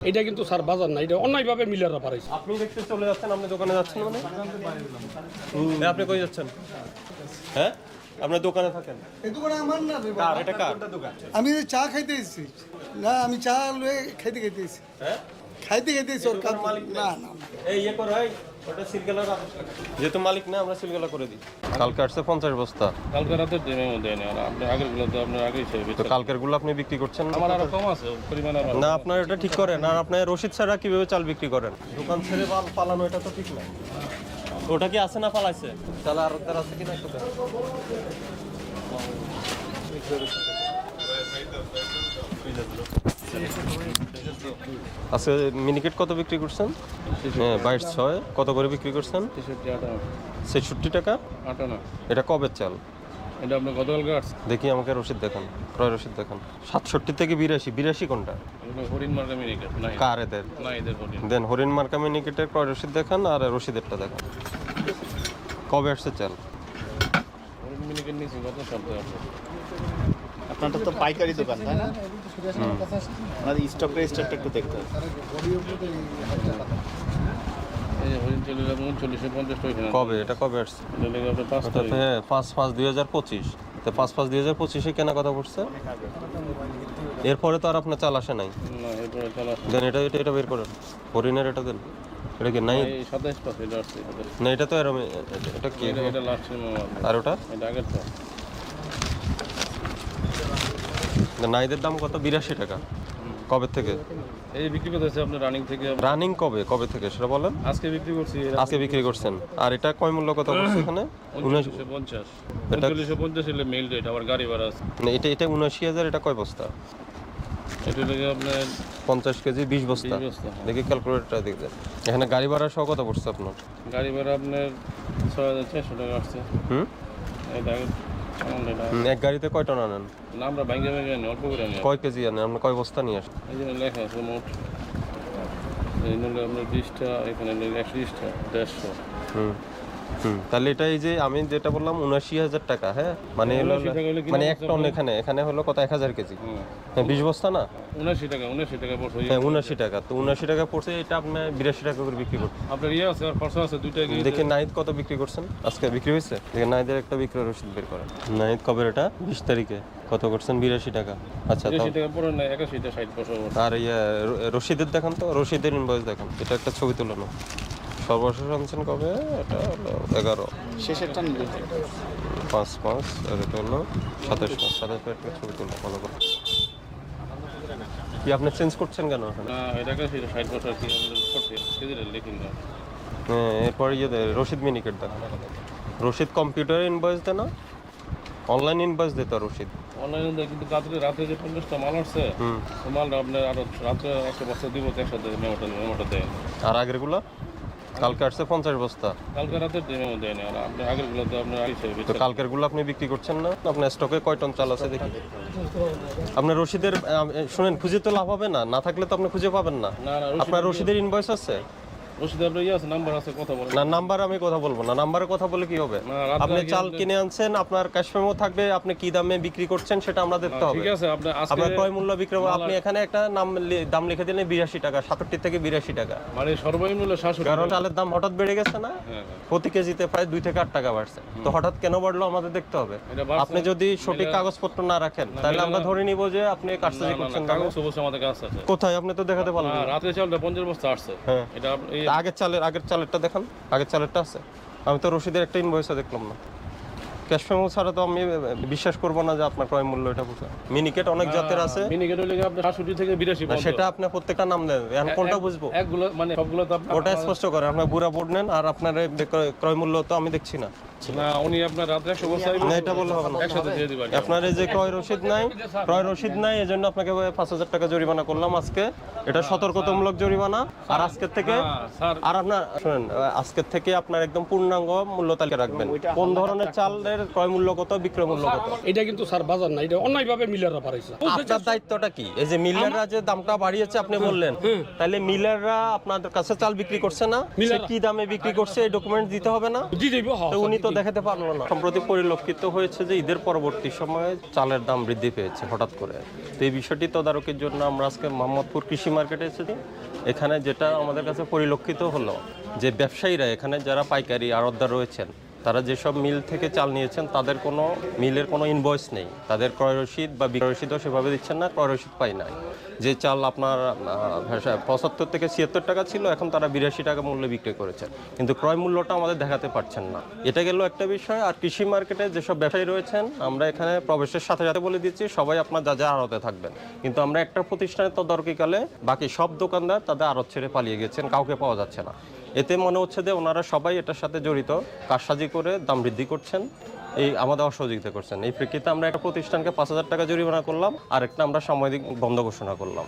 এটা কিন্তু স্যার বাজার না এটা অন্যায়ভাবে মিলাররা পারাইছে আপনি দেখতে চলে যাচ্ছেন আপনি দোকানে যাচ্ছেন মানে? এ, আপনি কই যাচ্ছেন? হ্যাঁ? আপনার দোকানে থাকেন? এই দোকানে আমার না রে কার? এটা কার? আমি চা খাইতে এসেছি। না আমি চা লয়ে খাইতে খাইতে এসেছি। হ্যাঁ? খাইতে খাইতে কাজ না না। এই ইয়ে করো ওটা সিলগালা যেহেতু মালিক না আমরা সিলগালা করে দিই কালকে আসছে পঞ্চাশ বস্তা কালকে রাতে মধ্যে নেই আর আপনি আগেরগুলো তো আপনার আগেই ছেড়ে তো কালকেরগুলো আপনি বিক্রি করছেন না? আমার আরও কম আছে পরিমাণ না আপনার এটা ঠিক করেন আর আপনার রসিদ ছাড়া কীভাবে চাল বিক্রি করেন দোকান ছেড়ে পাল পালানো এটা তো ঠিক না ওটা কি আছে না পালাইছে তাহলে আর ওদের আছে কিনা একটু দেখেন। আচ্ছা মিনিকেট কত বিক্রি করছেন? হ্যাঁ বাইশ ছয়। কত করে বিক্রি করছেন? ছেষট্টি টাকা? এটা কবে চাল? এটা আপনি গতকালকে আসছে। দেখি আমাকে রসিদ দেখান ক্রয় রসিদ দেখান। সাতষট্টি থেকে বিরাশি। বিরাশি কোনটা? হরিণ মার্কা মিনিকেট কার এদের? না এদের হরিণ। দেন হরিণ মার্কা মিনিকেটের ক্রয় রসিদ দেখান আর রসিদেরটা দেখান। কবে আসছে চাল? হরিণ মিনিকেট নিয়েছি গত সপ্তাহে আপনারটা তো পাইকারি দোকান তাই না? আমাদের স্টক রেজিস্টারটা একটু দেখতে হবে। কবে? এটা কবে আসছে? হ্যাঁ পাঁচ পাঁচ দুই হাজার পঁচিশ। তো পাঁচ পাঁচ দুই হাজার পঁচিশে কেনা কথা পড়ছে এরপরে তো আর আপনার চাল আসে নাই। দেন এটা এটা এটা বের করেন। হরিণের এটা দেন। এটা কি নাই? এটা না এটা তো এরম এটা কি? এটা এটা আর ওটা? এটা আগের তো নাইদের দাম কত? বিরাশি টাকা। কবে থেকে? এই বিক্রি করতেছে আপনার রানিং থেকে। রানিং কবে? কবে থেকে? সেটা বলেন। আজকে বিক্রি করছি। আজকে বিক্রি করছেন। আর এটা কয় মূল্য কত করছে এখানে? উনিশ উনচল্লিশে পঞ্চাশ এটা- উনচল্লিশে পঞ্চাশ হলে মেল রেট আবার গাড়ি ভাড়া আছে। মানে এটা এটা উনআশি হাজার এটা কয় বস্তা? এটা লেগে আপনার পঞ্চাশ কেজি বিশ বস্তা। 20 বস্তা, হ্যাঁ। দেখি ক্যালকুলেটরটা দেখতে এখানে গাড়ি ভাড়া সহ কত পড়ছে আপনার? গাড়ি ভাড়া আপনার ছয় হাজার চারশো টাকা আসছে। হুম? এটা এক গাড়িতে কয় টন আনেন? না আমরা ভাঙ্গে ভাঙ্গে আনি অল্প করে আনি। কয় কেজি আনেন? আপনি কয় বস্তা নিয়ে আসেন? এই জন্য লেখা আছে মোট। এই নিলে আপনার বিশটা এখানে একশো বিশটা দেড়শো। হুম। তাহলে এটা এই যে আমি যেটা বললাম উনআশি হাজার টাকা হ্যাঁ? মানে হলো 79 টাকা হলে কিনা মানে এক টন এখানে এখানে হলো কত? এক হাজার কেজি। হ্যাঁ বিশ বস্তা না? উনাশি টাকা উনাশি টাকা পড়ছে। হ্যাঁ উনআশি টাকা। তো উনআশি টাকা পড়ছে এটা আপনি বিরাশি টাকা করে বিক্রি করছেন। আপনার ইয়ে আছে আর আছে দুইটা দেখি নাইদ কত বিক্রি করছেন? আজকে বিক্রি হয়েছে? দেখি নাইদের একটা বিক্রয় রসিদ বের করেন। নাইদ কবে এটা? বিশ তারিখে। কত করছেন? বিরাশি টাকা। আচ্ছা আর ইয়ে রশিদের দেখান তো রশিদের ইনভয়েস দেখান। এটা একটা ছবি তুলানো সর্বশেষ আনছেন কবে? এটা হলো এগারো। শেষেরটা নিলে পাঁচ পাঁচ আর এটা হলো সাতাশ পাঁচ। সাতাশ একটা ছবি তুলো ভালো করে কি আপনি চেঞ্জ করছেন কেন এখানে? না এটা একাশিটা ষাট বছর কি লিখিন না। হ্যাঁ এরপর ইয়ে দে রশিদ মিনিকেট দেখান রশিদ কম্পিউটার ইনভয়েস দেয় না? অনলাইন ইনভয়েস দিত রশিদ। অনলাইনে কিন্তু রাত্রে রাতে যে পঞ্চাশটা মাল আসছে মালটা আপনার আরও রাত্রে একটা বস্তা দিব একসাথে মেমোটা মেমোটা দেয় আর আগেরগুলো? কালকে আসছে পঞ্চাশ বস্তা। কালকে রাতে আর আগের তো আপনার আগে তো কালকেরগুলো আপনি বিক্রি করছেন না? আপনার স্টকে কয় টন চাল আছে দেখি। আপনার রশিদের শুনেন খুঁজে তো লাভ হবে না। না থাকলে তো আপনি খুঁজে পাবেন না। আপনার রশিদের ইনভয়েস আছে? রসিদে আপনার আছে নাম্বার আছে কথা বলেন। না নাম্বার আমি কথা বলব না। নাম্বারে কথা বলে কি হবে? আপনি চাল কিনে আনছেন আপনার ক্যাশ মেমো থাকবে আপনি কি দামে বিক্রি করছেন সেটা আমরা দেখতে হবে। ঠিক আছে আপনার ক্রয় মূল্য বিক্রি আপনি এখানে একটা নাম দাম লিখে দিলেন বিরাশি টাকা সাতষট্টি থেকে বিরাশি টাকা। মানে সর্বনিম্ন হলো কারণ চালের দাম হঠাৎ বেড়ে গেছে না? হ্যাঁ, প্রতি কেজিতে প্রায় দুই থেকে আট টাকা বাড়ছে। তো হঠাৎ কেন বাড়লো আমাদের দেখতে হবে। আপনি যদি সঠিক কাগজপত্র না রাখেন তাহলে আমরা ধরে নিব যে আপনি কাজটাজি করছেন কাগজ অবশ্যই আমাদের কাছে কোথায়? আপনি তো দেখাতে পারলেন রাতে চালটা পঞ্চাশ বস্তা আসছে। হ্যাঁ। এটা আপ- এই আগের চালের আগের চালেরটা দেখান। আগের চালেরটা আছে। আমি তো রশিদের একটা ইনভয়েসও দেখলাম না। ক্যাশ মেমো ছাড়া তো আমি বিশ্বাস করব না যে আপনার ক্রয় মূল্য এটা বুঝা মিনিকেট অনেক জাতের আছে। মিনিকেট হলে সাতষট্টি থেকে বিরাশি না, পর্যন্ত। সেটা আপনি প্রত্যেকটা নাম দেন এখন কোনটা বুঝব? একগুলো মানে সবগুলো তো আপনার ওটা স্পষ্ট করে আপনার বুড়া বোর্ড নেন আর আপনার এই ক্রয় মূল্য তো আমি দেখছি না। না উনি আপনার না এটা বললে হবে না। একসাথে দিয়ে দিবেন আপনার এই যে ক্রয় রসিদ নাই ক্রয় রসিদ নাই এজন্য আপনাকে পাঁচ হাজার টাকা জরিমানা করলাম আজকে। এটা সতর্কতামূলক জরিমানা আর আজকের থেকে আর আপনার শুনেন আজকের থেকে আপনার একদম পূর্ণাঙ্গ মূল্য তালিকা রাখবেন। কোন ধরনের চালের ক্রয় মূল্য কত বিক্রয় মূল্য কত? এটা কিন্তু স্যার বাজার না এটা অন্যায়ভাবে মিলাররা বাড়াইছে। আপনার দায়িত্বটা কি? এই যে মিলাররা যে দামটা বাড়িয়েছে আপনি বললেন। তাহলে মিলাররা আপনাদের কাছে চাল বিক্রি করছে না? সে কি দামে বিক্রি করছে এই ডকুমেন্ট দিতে হবে না? হ্যাঁ তো উনি তো দেখাতে পারল না। সম্প্রতি পরিলক্ষিত হয়েছে যে ঈদের পরবর্তী সময়ে চালের দাম বৃদ্ধি পেয়েছে হঠাৎ করে। তো এই বিষয়টি তদারকির জন্য আমরা আজকে মোহাম্মদপুর কৃষি মার্কেটে এসেছি। এখানে যেটা আমাদের কাছে পরিলক্ষিত হলো যে ব্যবসায়ীরা এখানে যারা পাইকারি আড়তদার রয়েছেন তারা যেসব মিল থেকে চাল নিয়েছেন, তাদের কোনো মিলের কোনো ইনভয়েস নেই। তাদের ক্রয় রসিদ বা বিক্রয় রসিদও সেভাবে দিচ্ছেন না, ক্রয় রসিদ পাই নাই। যে চাল আপনার পঁচাত্তর থেকে ছিয়াত্তর টাকা ছিল, এখন তারা বিরাশি টাকা মূল্যে বিক্রি করেছেন। কিন্তু ক্রয় মূল্যটা আমাদের দেখাতে পারছেন না। এটা গেল একটা বিষয়, আর কৃষি মার্কেটে যেসব ব্যবসায়ী রয়েছেন, আমরা এখানে প্রবেশের সাথে সাথে বলে দিচ্ছি, সবাই আপনার যা যা আড়তে থাকবেন। কিন্তু আমরা একটা প্রতিষ্ঠানের তদারকিকালে বাকি সব দোকানদার তাদের আড়ত ছেড়ে পালিয়ে গেছেন, কাউকে পাওয়া যাচ্ছে না। এতে মনে হচ্ছে যে ওনারা সবাই এটার সাথে জড়িত, কারসাজি করে দাম বৃদ্ধি করছেন, এই আমাদের অসহযোগিতা করছেন। এই প্রেক্ষিতে আমরা একটা প্রতিষ্ঠানকে পাঁচ হাজার টাকা জরিমানা করলাম, আরেকটা আমরা সাময়িক বন্ধ ঘোষণা করলাম।